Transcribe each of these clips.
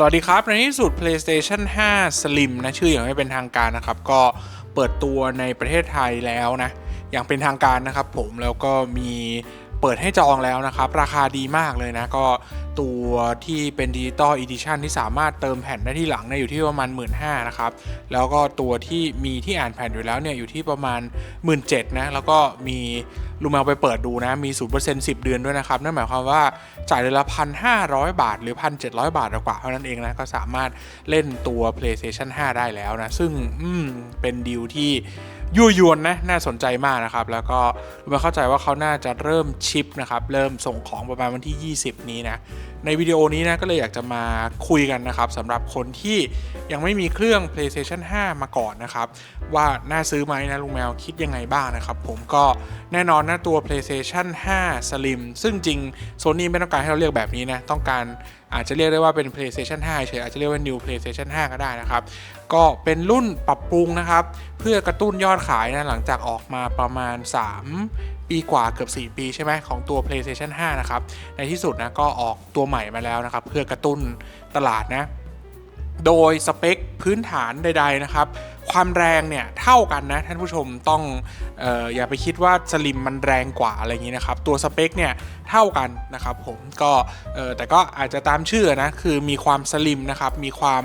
สวัสดีครับ ในที่สุด PlayStation 5 Slim นะ ชื่ออย่างไม่เป็นทางการนะครับ ก็เปิดตัวในประเทศไทยแล้วนะ อย่างเป็นทางการนะครับผมแล้วก็มี เปิดให้จองแล้วนะครับ ราคาดีมากเลยนะ ก็ตัวที่เป็นดิจิตอลอีดิชันที่สามารถเติมแผ่นได้ที่หลังเนี่ยอยู่ที่ประมาณ 1 5ื่นนะครับ แล้วก็ตัวที่มีที่อ่านแผ่นอยู่แล้วเนี่ยอยู่ที่ประมาณ 1 7ื่นนะ แล้วก็มีลูกแมวไปเปิดดูนะ มี 0% 10 เดือนด้วยนะครับ นั่นหมายความว่าจ่ายเดือนละพันห้าบาท หรือ 1,700 บาทกว่าเท่านั้นเองนะ ก็สามารถเล่นตัว PlayStation 5 ได้แล้วนะ ซึ่งเป็นดีลที่ ยั่วยวนนะน่าสนใจมากนะครับ แล้วก็รู้มาเข้าใจว่าเขาน่าจะเริ่มชิปนะครับ เริ่มส่งของประมาณวันที่ 20 นี้นะ ในวิดีโอนี้นะก็เลยอยากจะมาคุยกันนะครับสำหรับคนที่ยังไม่มีเครื่อง PlayStation 5 มาก่อนนะครับ ว่าน่าซื้อไหมนะลุงแมวคิดยังไงบ้างนะครับ ผมก็แน่นอนนะตัว PlayStation 5 Slim ซึ่งจริงโซนี่ไม่ต้องการให้เราเรียกแบบนี้นะต้องการอาจจะเรียกได้ว่าเป็น PlayStation 5 เฉยอาจจะเรียกว่า New PlayStation 5 ก็ได้นะครับ ก็เป็นรุ่นปรับปรุงนะครับ เพื่อกระตุ้นยอดขายนะหลังจากออกมาประมาณ 3 ปีกว่าเกือบ 4 ปีใช่ไหมของตัว PlayStation 5 นะครับ ในที่สุดนะก็ออกตัวใหม่มาแล้วนะครับ เพื่อกระตุ้นตลาดนะ โดยสเปคพื้นฐานใดๆนะครับ ความแรงเนี่ยเท่ากันนะท่านผู้ชมต้องอออย่าไปคิดว่าสลิมมันแรงกว่าอะไรอย่างนี้นะครับ ตัวสเปคเนี่ยเท่ากันนะครับผมก็แต่ก็อาจจะตามชื่อนะคือมีความสลิมนะครับมีความ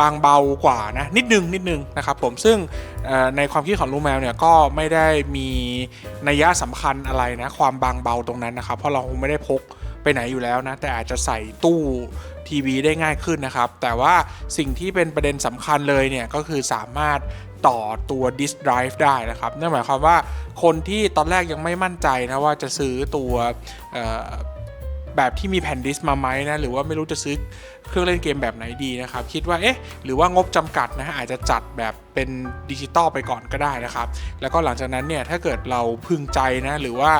บางเบากว่านะนิดนึงนิดนึงนะครับผมซึ่งในความคิดของลูแมวเนี่ยก็ไม่ได้มีนัยยะสำคัญอะไรนะความบางเบาตรงนั้นนะครับ เพราะเราคงไม่ได้พก ไปไหนอยู่แล้วนะ แต่อาจจะใส่ตู้ทีวีได้ง่ายขึ้นนะครับ แต่ว่าสิ่งที่เป็นประเด็นสำคัญเลยเนี่ย ก็คือสามารถต่อตัวดิส drive ได้นะครับนั่นหมายความว่าคนที่ตอนแรกยังไม่มั่นใจนะว่าจะซื้อตัวแบบที่มีแผ่นดิสก์มาไหมนะหรือว่าไม่รู้จะซื้อ เครื่องเล่นเกมแบบไหนดีนะครับ คิดว่าเอ๊ะหรือว่างบจำกัดนะฮะอาจจะจัดแบบเป็นดิจิตอลไปก่อนก็ได้นะครับ แล้วก็หลังจากนั้นเนี่ยถ้าเกิดเราพึงใจนะหรือว่า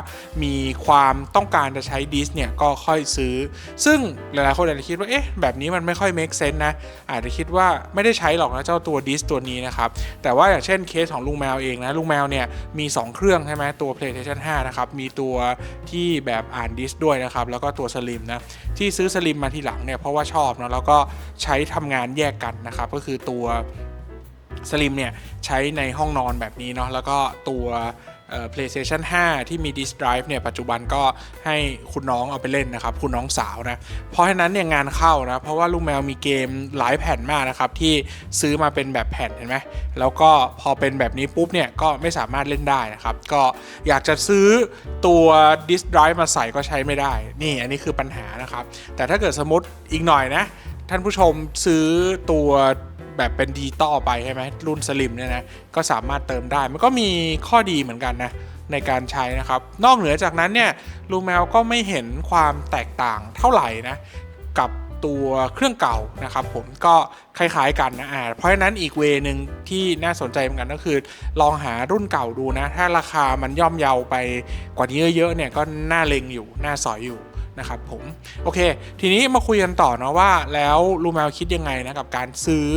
มีความต้องการจะใช้ดิสเนี่ยก็ค่อยซื้อ ซึ่งหลายๆคนอาจจะคิดว่าเอ๊ะแบบนี้มันไม่ค่อย make sense นะอาจจะคิดว่าไม่ได้ใช้หรอกนะเจ้าตัวดิสตัวนี้นะครับแต่ว่าอย่างเช่นเคสของลุงแมวเองนะลุงแมวเนี่ยมี 2 เครื่องใช่ไหมตัว PlayStation 5 นะครับ มีตัวที่แบบอ่านดิสด้วยนะครับแล้วก็ตัวสลิมนะที่ซื้อสลิมมาทีหลังเนี่ยเพราะว่าชอบนะแล้วก็ใช้ทำงานแยกกันนะครับก็คือตัวสลิมเนี่ยใช้ในห้องนอนแบบนี้เนาะแล้วก็ตัว PlayStation 5 ที่มี Disk Drive เนี่ยปัจจุบันก็ให้คุณน้องเอาไปเล่นนะครับ คุณน้องสาวนะ เพราะฉะนั้นเนี่ยงานเข้านะ เพราะว่าลูกแมวมีเกมหลายแผ่นมากนะครับ ที่ซื้อมาเป็นแบบแผ่นเห็นไหมแล้วก็พอเป็นแบบนี้ปุ๊บเนี่ยก็ไม่สามารถเล่นได้นะครับ ก็อยากจะซื้อตัว Disk Drive มาใส่ก็ใช้ไม่ได้ นี่อันนี้คือปัญหานะครับ แต่ถ้าเกิดสมมติอีกหน่อยนะ ท่านผู้ชมซื้อตัว แบบเป็นดิจิตอลไปใช่ไหมรุ่นสลิมเนี่ยนะก็สามารถเติมได้ มันก็มีข้อดีเหมือนกันนะในการใช้นะครับ นอกเหนือจากนั้นเนี่ยลูแมวก็ไม่เห็นความแตกต่างเท่าไหร่นะกับตัวเครื่องเก่านะครับผมก็คล้ายๆกันนะอ่าเพราะฉะนั้นอีกเวนึงที่น่าสนใจเหมือนกันก็คือ ลองหารุ่นเก่าดูนะ ถ้าราคามันย่อมเยาไปกว่านี้เยอะๆเนี่ยก็น่าเล็งอยู่น่าสอยอยู่ นะครับผมโอเค ทีนี้มาคุยกันต่อเนาะว่าแล้วลูแมวคิดยังไงนะกับการซื้อ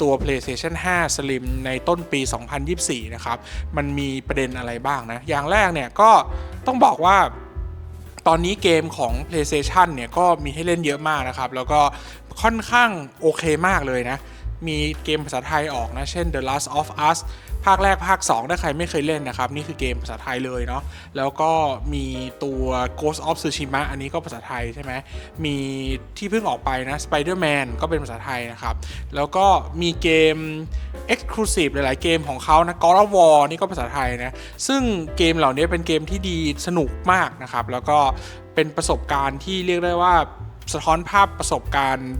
ตัว PlayStation 5 Slim ในต้นปี 2024 นะครับ มันมีประเด็นอะไรบ้างนะ อย่างแรกเนี่ยก็ต้องบอกว่าตอนนี้เกมของ PlayStation เนี่ยก็มีให้เล่นเยอะมากนะครับ แล้วก็ค่อนข้างโอเคมากเลยนะ มีเกมภาษาไทยออกนะ เช่น The Last of Us ภาคแรกภาค 2 ถ้าใครไม่เคยเล่นนะครับ นี่คือเกมภาษาไทยเลยเนาะแล้วก็มีตัว Ghost of Tsushima อันนี้ก็ภาษาไทยใช่ไหมมีที่เพิ่งออกไปนะ Spider-Man ก็เป็นภาษาไทยนะครับ แล้วก็มีเกม Exclusive หลาย ๆ เกมของเขานะ God of War นี่ก็ภาษาไทยนะ ซึ่งเกมเหล่านี้เป็นเกมที่ดีสนุกมากนะครับ แล้วก็เป็นประสบการณ์ที่เรียกได้ว่าสะท้อนภาพประสบการณ์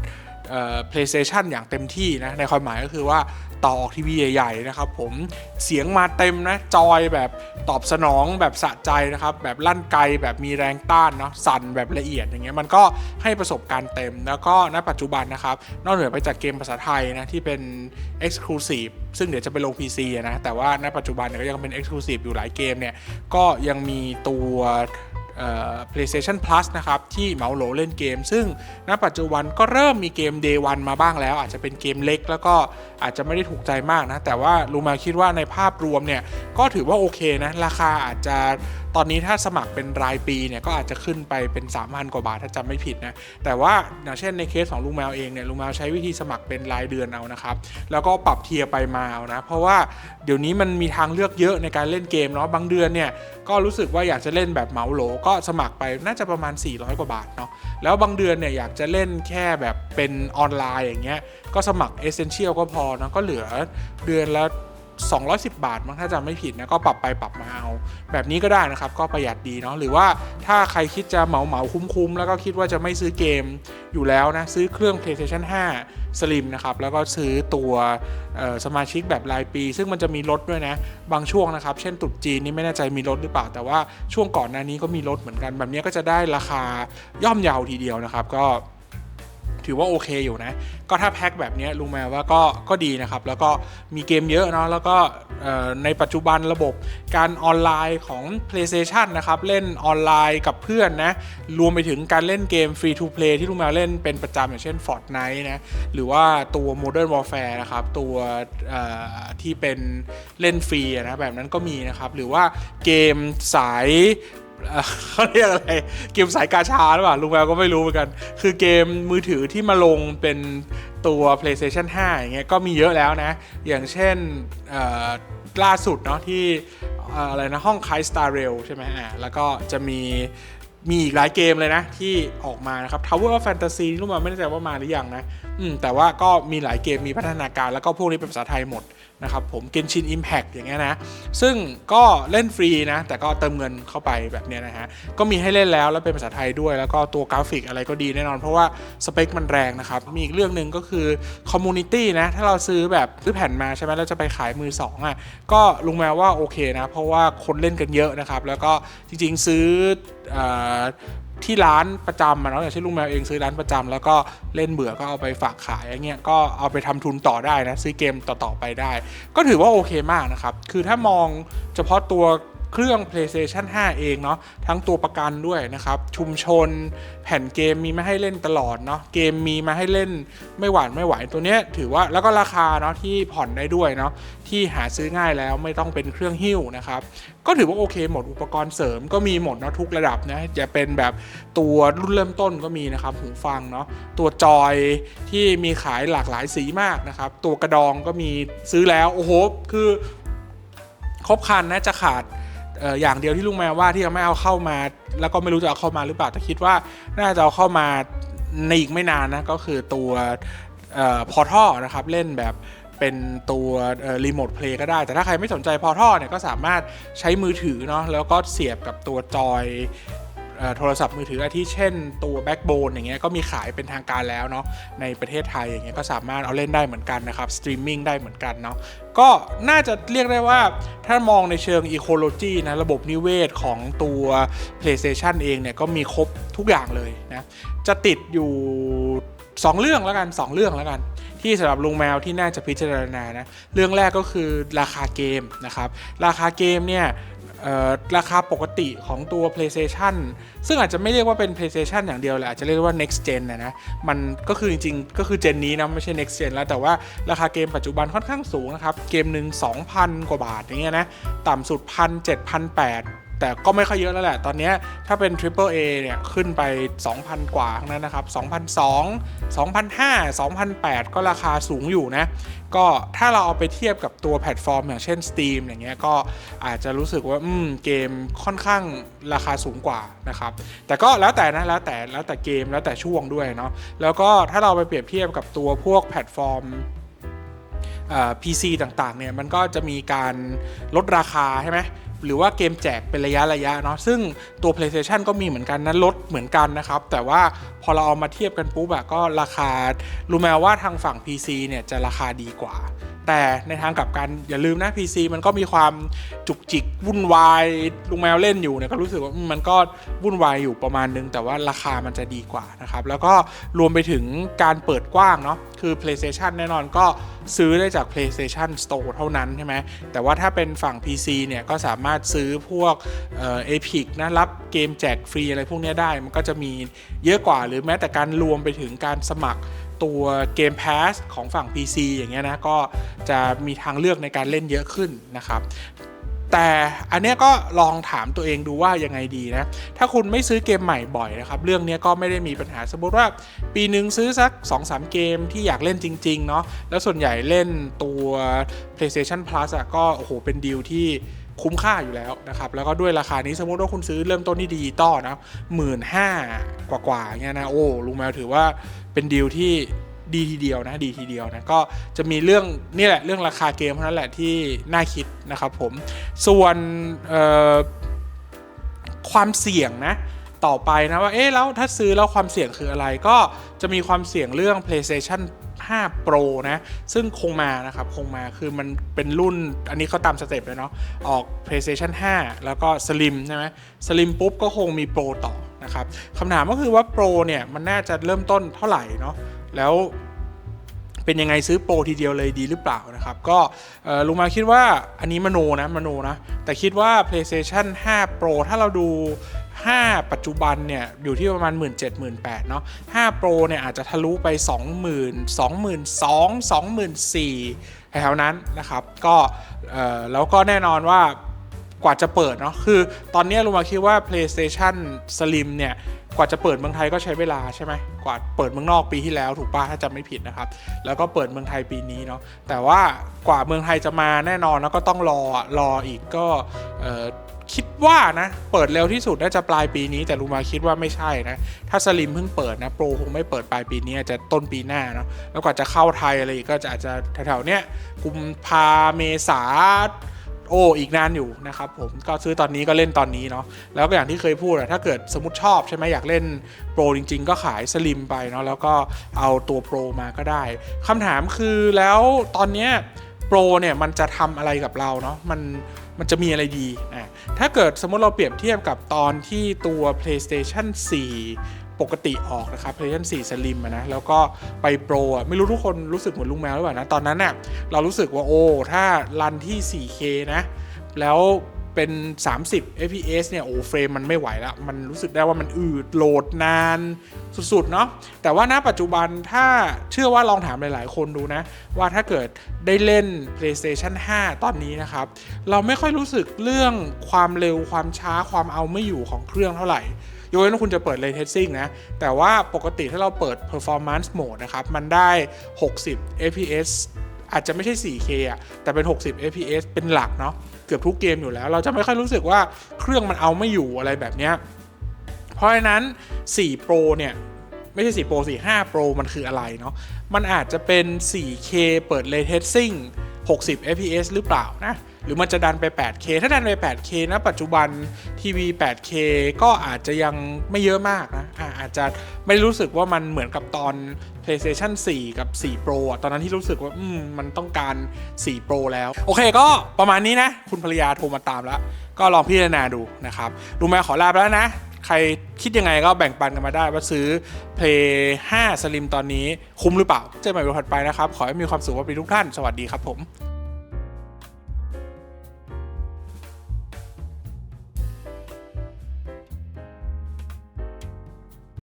PlayStation อย่างเต็มที่นะในความหมายก็คือว่าต่อออกทีวีใหญ่ๆนะครับผมเสียงมาเต็มนะจอยแบบตอบสนองแบบสะใจนะครับแบบลั่นไกลแบบมีแรงต้านเนาะสั่นแบบละเอียดอย่างเงี้ยมันก็ให้ประสบการณ์เต็ม แล้วก็ณปัจจุบันนะครับนอกเหนือไปจากเกมภาษาไทยนะที่เป็น Exclusive ซึ่งเดี๋ยวจะไปลง PC นะแต่ว่าณปัจจุบันเนี่ยก็ยังเป็น Exclusive อยู่หลายเกมเนี่ยก็ยังมีตัว PlayStation Plus นะครับ ที่เหมาโหลเล่นเกม ซึ่งณปัจจุบันก็เริ่มมีเกม Day 1มาบ้างแล้ว อาจจะเป็นเกมเล็ก แล้วก็อาจจะไม่ได้ถูกใจมากนะ แต่ว่าลูมาคิดว่าในภาพรวมเนี่ย ก็ถือว่าโอเคนะ ราคาอาจจะ ตอนนี้ถ้าสมัครเป็นรายปีเนี่ยก็อาจจะขึ้นไปเป็น3,000กว่าบาทถ้าจำไม่ผิดนะ แต่ว่าอย่างเช่นในเคสของลุงแมวเองเนี่ยลุงแมวใช้วิธีสมัครเป็นรายเดือนเอานะครับ แล้วก็ปรับเทียร์ไปมาเอานะ เพราะว่าเดี๋ยวนี้มันมีทางเลือกเยอะในการเล่นเกมเนาะ บางเดือนเนี่ยก็รู้สึกว่าอยากจะเล่นแบบเหมาโหล ก็สมัครไปน่าจะประมาณ 400 กว่าบาทเนาะ แล้วบางเดือนเนี่ยอยากจะเล่นแค่แบบเป็นออนไลน์อย่างเงี้ย ก็สมัคร Essential ก็พอนะก็เหลือเดือนละ 210 บาทมั้งถ้าจำไม่ผิดนะก็ปรับไปปรับมาเอา แบบนี้ก็ได้นะครับ ก็ประหยัดดีเนาะหรือว่าถ้าใครคิดจะเหมาเหมาคุ้มคุ้มๆ แล้วก็คิดว่าจะไม่ซื้อเกมอยู่แล้วนะ ซื้อเครื่อง PlayStation 5 Slim นะครับ แล้วก็ซื้อตัวสมาชิกแบบรายปี ซึ่งมันจะมีลดด้วยนะ บางช่วงนะครับ เช่นตรุษจีนนี่ไม่แน่ใจมีลดหรือเปล่า แต่ว่าช่วงก่อนหน้านี้ก็มีลดเหมือนกัน แบบนี้ก็จะได้ราคาย่อมเยาวทีเดียวนะครับก็ ถือว่าโอเคอยู่นะ ก็ถ้าแพ็คแบบนี้ลุงแมวว่าก็ก็ดีนะครับ แล้วก็มีเกมเยอะเนาะแล้วก็ในปัจจุบันระบบการออนไลน์ของ PlayStation นะครับ เล่นออนไลน์กับเพื่อนนะ รวมไปถึงการเล่นเกม Free to Play ที่ลุงแมวเล่นเป็นประจำอย่างเช่น Fortnite นะ หรือว่าตัว Modern Warfare นะครับ ตัวที่เป็นเล่นฟรีนะแบบนั้นก็มีนะครับ หรือว่าเกมสาย เขาเรียกอะไรเกมสายกาชาหรือเปล่าลุงแววก็ไม่รู้เหมือนกัน คือเกมมือถือที่มาลงเป็นตัว PlayStation 5 อย่างเงี้ยก็มีเยอะแล้วนะ อย่างเช่นล่าสุดเนาะที่อะไรนะห้องคาย Star Rail ใช่ไหมอ่าแล้วก็จะมีมีอีกหลายเกมเลยนะ ที่ออกมานะครับ Tower of Fantasy นี่ลุงแววไม่แน่ใจว่ามาหรือยังนะ อืมแต่ว่าก็มีหลายเกมมีพัฒนาการแล้วก็พวกนี้เป็นภาษาไทยหมดนะครับผม Genshin Impact อย่างเงี้ยนะ ซึ่งก็เล่นฟรีนะ แต่ก็เติมเงินเข้าไปแบบเนี้ยนะฮะ ก็มีให้เล่นแล้วแล้วเป็นภาษาไทยด้วย แล้วก็ตัวกราฟิกอะไรก็ดีแน่นอน เพราะว่าสเปคมันแรงนะครับ มีอีกเรื่องหนึ่งก็คือคอมมูนิตี้นะ ถ้าเราซื้อแบบซื้อแผ่นมาใช่ไหมแล้วจะไปขายมือสองอะก็ลุงแมวว่าโอเคนะ เพราะว่าคนเล่นกันเยอะนะครับ แล้วก็จริงๆซื้ออ ที่ร้านประจำมาเนาะอย่างเช่นลุงแมวเองซื้อร้านประจำแล้วก็เล่นเบื่อก็เอาไปฝากขายอย่างเงี้ยก็เอาไปทำทุนต่อได้นะซื้อเกมต่อๆไปได้ ก็ถือว่าโอเคมากนะครับ คือถ้ามองเฉพาะตัว เครื่อง PlayStation 5 เองเนาะทั้งตัวประกันด้วยนะครับ ชุมชนแผ่นเกมมีมาให้เล่นตลอดเนาะเกมมีมาให้เล่นไม่หวานไม่ไหวตัวเนี้ยถือว่าแล้วก็ราคาเนาะที่ผ่อนได้ด้วยเนาะที่หาซื้อง่ายแล้วไม่ต้องเป็นเครื่องหิ้วนะครับ ก็ถือว่าโอเคหมดอุปกรณ์เสริมก็มีหมดเนาะทุกระดับนะจะเป็นแบบตัวรุ่นเริ่มต้นก็มีนะครับหูฟังเนาะตัวจอยที่มีขายหลากหลายสีมากนะครับ ตัวกระดองก็มีซื้อแล้วโอ้โหคือครบครันนะจะขาด อย่างเดียวที่ลุงแมวว่าที่ยังไม่เอาเข้ามา แล้วก็ไม่รู้จะเอาเข้ามาหรือเปล่าแต่คิดว่าน่าจะเอาเข้ามาในอีกไม่นานนะก็คือตัวพอท่อนะครับเล่นแบบเป็นตัวรีโมทเพลย์ก็ได้ แต่ถ้าใครไม่สนใจพอท่อเนี่ยก็สามารถใช้มือถือเนาะแล้วก็เสียบกับตัวจอย โทรศัพท์มือถืออาที่เช่นตัวแบ็กโบนอย่างเงี้ยก็มีขายเป็นทางการแล้วเนาะในประเทศไทยอย่างเงี้ยก็สามารถเอาเล่นได้เหมือนกันนะครับสตรีมมิ่งได้เหมือนกันเนาะก็น่าจะเรียกได้ว่าถ้ามองในเชิงอีโคโลจีนะระบบนิเวศของตัว PlayStation เองเนี่ยก็มีครบทุกอย่างเลยนะจะติดอยู่ 2 เรื่องแล้วกัน 2 เรื่องแล้วกันที่สำหรับลุงแมวที่น่าจะพิจารณานะ เรื่องแรกก็คือราคาเกมนะครับ ราคาเกมเนี่ย ราคาปกติของตัว PlayStation ซึ่งอาจจะไม่เรียกว่าเป็น PlayStation อย่างเดียวแหละอาจจะเรียกว่า next gen นะนะ มันก็คือจริงๆ ก็คือเจนนี้นะไม่ใช่ next gen แล้วแต่ว่าราคาเกมปัจจุบันค่อนข้างสูงนะครับ เกมหนึ่ง2,000 กว่าบาทอย่างเงี้ยนะ ต่ำสุดพันเจ็ดพันแปด แต่ก็ไม่ค่อยเยอะแล้วแหละ ตอนนี้ถ้าเป็น Triple A เนี่ย ขึ้นไป 2,000 กว่าทั้งนั้นนะครับ2,200 2,500 2,800ก็ราคาสูงอยู่นะ ก็ถ้าเราเอาไปเทียบกับตัวแพลตฟอร์ม อย่างเช่น Steam อย่างเงี้ยก็อาจจะรู้สึกว่าอืมเกมค่อนข้างราคาสูงกว่านะครับ แต่ก็แล้วแต่นะแล้วแต่แล้วแต่เกมแล้วแต่ช่วงด้วยเนาะแล้วก็ถ้าเราไปเปรียบเทียบกับตัวพวกแพลตฟอร์มเอ่อ PC ต่างๆเนี่ยมันก็จะมีการลดราคาใช่ไหม หรือว่าเกมแจกเป็นระยะระยะเนาะซึ่งตัว PlayStation ก็มีเหมือนกันนะลดเหมือนกันนะครับ แต่ว่าพอเราเอามาเทียบกันปุ๊บอะก็ราคารู้ไหมว่าทางฝั่ง PC เนี่ยจะราคาดีกว่า แต่ในทางกลับกันอย่าลืมนะ PC มันก็มีความจุกจิกวุ่นวายลุงแมวเล่นอยู่เนี่ยก็รู้สึกว่ามันก็วุ่นวายอยู่ประมาณนึง แต่ว่าราคามันจะดีกว่านะครับ แล้วก็รวมไปถึงการเปิดกว้างเนาะคือ PlayStation แน่นอนก็ซื้อได้จาก PlayStation Store เท่านั้นใช่ไหมแต่ว่าถ้าเป็นฝั่ง PC เนี่ยก็สามารถซื้อพวกเอ่อ Epic นะรับเกมแจกฟรีอะไรพวกนี้ได้ มันก็จะมีเยอะกว่าหรือแม้แต่การรวมไปถึงการสมัคร ตัวเกม Pass ของฝั่ง PC อย่างเงี้ยนะก็จะมีทางเลือกในการเล่นเยอะขึ้นนะครับแต่อันเนี้ยก็ลองถามตัวเองดูว่ายังไงดีนะ ถ้าคุณไม่ซื้อเกมใหม่บ่อยนะครับ เรื่องเนี้ยก็ไม่ได้มีปัญหาสมมติว่าปีหนึ่งซื้อสัก 2-3 เกมที่อยากเล่นจริง ๆ เนาะแล้วส่วนใหญ่เล่นตัว PlayStation Plus อะก็โอ้โหเป็นดีลที่ คุ้มค่าอยู่แล้วนะครับ แล้วก็ด้วยราคานี้สมมติว่าคุณซื้อเริ่มต้นที่ดิจิตอลนะหมื่นห้ากว่าๆเงี้ยนะ โอ้ลุงแมวถือว่าเป็นดีลที่ดีทีเดียวนะดีทีเดียวนะ ก็จะมีเรื่องนี่แหละเรื่องราคาเกมเท่านั้นแหละที่น่าคิดนะครับผม ส่วนความเสี่ยงนะต่อไปนะว่าเอ๊ะแล้วถ้าซื้อแล้วความเสี่ยงคืออะไรก็จะมีความเสี่ยงเรื่อง PlayStation 5 Pro นะ ซึ่งคงมานะครับ คงมาคือมันเป็นรุ่นอันนี้เขาตามสเต็ปเลยเนาะออก PlayStation 5 แล้วก็ Slim ใช่ไหม Slim ปุ๊บก็คงมี Pro ต่อนะครับคำถามก็คือว่า Pro เนี่ย มันน่าจะเริ่มต้นเท่าไหร่เนาะแล้วเป็นยังไงซื้อโปรทีเดียวเลยดีหรือเปล่านะครับ ก็ลุงมาคิดว่าอันนี้มโนนะมโนนะ แต่คิดว่า PlayStation 5 Pro ถ้าเราดู 5 ปัจจุบันเนี่ยอยู่ที่ประมาณ 1 7 0 0 0 0 8เนาะ5 Pro เนี่ยอาจจะทะลุไป 20,000 22,000 24,000แถวนั้นนะครับ ก็แล้วก็แน่นอนว่ากว่าจะเปิดเนาะคือตอนนี้ลุงมาคิดว่า PlayStation Slim เนี่ยกว่าจะเปิดเมืองไทยก็ใช้เวลาใช่ไหมกว่าเปิดเมืองนอกปีที่แล้วถูกป่ะถ้าจำไม่ผิดนะครับ แล้วก็เปิดเมืองไทยปีนี้เนาะแต่ว่ากว่าเมืองไทยจะมาแน่นอนแล้วก็ต้องรอรออีกก็ คิดว่านะเปิดเร็วที่สุดน่าจะปลายปีนี้ แต่ลุงมาคิดว่าไม่ใช่นะ ถ้าสลิมเพิ่งเปิดนะโปรคงไม่เปิดปลายปีนี้จะต้นปีหน้าเนาะแล้วกว่าจะเข้าไทยอะไรกก็จะอาจจะแถวๆเนี้ยกุมภาเมษาโอ้อีกนานอยู่นะครับผมก็ซื้อตอนนี้ก็เล่นตอนนี้เนาะแล้วก็อย่างที่เคยพูดอะถ้าเกิดสมมติชอบใช่ไหมอยากเล่นโปรจริง ๆ ก็ขายสลิมไปเนาะแล้วก็เอาตัวโปรมาก็ได้คำถามคือแล้วตอนเนี้ยโปรเนี่ยมันจะทำอะไรกับเราเนาะมัน มันจะมีอะไรดีอะถ้าเกิดสมมติเราเปรียบเทียบกับตอนที่ตัว PlayStation 4 ปกติออกนะครับ PlayStation 4 Slim นะแล้วก็ไปโปรอะไม่รู้ทุกคนรู้สึกเหมือนลุงแมวหรือเปล่านะ ตอนนั้นน่ะเรารู้สึกว่าโอ้ถ้ารันที่ 4K นะ แล้ว เป็น 30 fps เนี่ยโอ้เฟรมมันไม่ไหวแล้วมันรู้สึกได้ว่ามันอืดโหลดนานสุดๆเนาะแต่ว่าณปัจจุบันถ้าเชื่อว่าลองถามหลายๆ คนดูนะ ว่าถ้าเกิดได้เล่น PlayStation 5 ตอนนี้นะครับ เราไม่ค่อยรู้สึกเรื่องความเร็วความช้าความเอาไม่อยู่ของเครื่องเท่าไหร่ยกเว้นว่าคุณจะเปิด Ray Tracing นะ แต่ว่าปกติถ้าเราเปิด Performance Mode นะครับ มันได้ 60 fps อาจจะไม่ใช่ 4K อะ แต่เป็น 60 fps เป็นหลักเนาะ เกือบทุกเกมอยู่แล้ว เราจะไม่ค่อยรู้สึกว่าเครื่องมันเอาไม่อยู่อะไรแบบเนี้ยเพราะฉะนั้น 4 Pro เนี่ยไม่ใช่ 4 Pro 4 5 Pro มันคืออะไรเนาะ มันอาจจะเป็น 4K เปิด Ray Tracing 60 fps หรือเปล่านะ หรือมันจะดันไป 8K ถ้าดันไป 8K นะ ปัจจุบันทีวี 8K ก็อาจจะยังไม่เยอะมากนะอะอาจจะไม่รู้สึกว่ามันเหมือนกับตอน PlayStation 4 กับ 4 Pro อะตอนนั้นที่รู้สึกว่า อืม มันต้องการ 4 Pro แล้ว โอเคก็ประมาณนี้นะ คุณภรรยาโทรมาตามแล้ว ก็ลองพิจารณาดูนะครับลุงแมขอลาไปแล้วนะ ใครคิดยังไงก็แบ่งปันกันมาได้ว่าซื้อ Play 5 Slim ตอนนี้คุ้มหรือเปล่า เจอกันใหม่วันถัดไปนะครับ ขอให้มีความสุขวันปีทุกท่าน สวัสดีครับผม